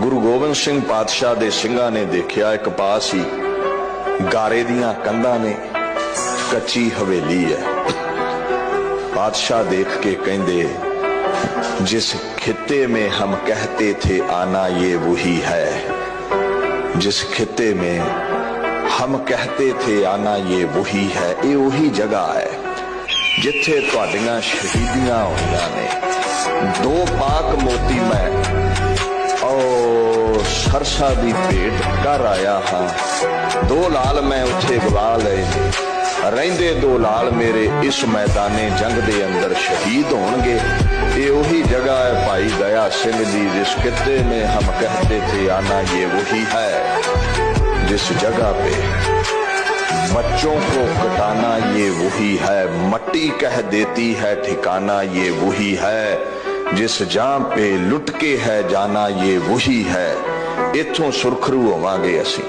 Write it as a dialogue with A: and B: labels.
A: ਗੁਰੂ ਗੋਬਿੰਦ ਸਿੰਘ ਪਾਤਸ਼ਾਹ ਦੇ ਸਿੰਘਾਂ ਨੇ ਦੇਖਿਆ ਇੱਕ ਪਾਸ। ਹੀ ਗਾਰੇ ਦੀਆਂ ਕੰਧਾਂ ਨੇ ਕੱਚੀ ਹਵੇਲੀ ਹੈ। ਪਾਤਸ਼ਾਹ ਦੇਖ ਕੇ ਕਹਿੰਦੇ, ਜਿਸ ਖਿੱਤੇ ਮੇ ਹਮ ਕਹਤੇ ਥੇ ਆਨਾ ਇਹ ਵਹੀ ਹੈ। ਜਿਸ ਖਿੱਤੇ ਮੇ ਹਮ ਕਹਤੇ ਥੇ ਆਨਾ ਇਹ ਵਹੀ ਹੈ, ਇਹ ਉਹੀ ਜਗ੍ਹਾ ਹੈ, ਜਿੱਥੇ ਤੁਹਾਡੀਆਂ ਸ਼ਹੀਦੀਆਂ ਹੋਈਆਂ ਨੇ। ਦੋ ਪਾਕ ਮੋਤੀ ਮੈਂ ਓ ਸਰਸਾ ਦੀ ਭੇਟ ਕਰ ਆਇਆ ਹਾਂ ਦੋ ਲਾਲ ਮੈਂ ਉੱਥੇ ਗਵਾ ਲਏ ਨੇ ਰਹਿੰਦੇ ਦੋ ਲਾਲ ਮੇਰੇ ਇਸ ਮੈਦਾਨੇ ਜੰਗ ਦੇ ਅੰਦਰ ਸ਼ਹੀਦ ਹੋਣਗੇ ਇਹ ਉਹੀ ਜਗ੍ਹਾ ਹੈ ਭਾਈ ਦਇਆ ਸਿੰਘ ਜੀ ਜਿਸ ਕਿਤੇ में हम कहते थे आना ये वही है जिस जगह पे बच्चों को कटाना ये वही है मट्टी कह देती है ठिकाना ये वही है जिस जाम पे लुट के है जाना ये वही है ਇੱਥੋਂ ਸੁਰਖਰੂ ਹੋਵਾਂਗੇ ਅਸੀਂ।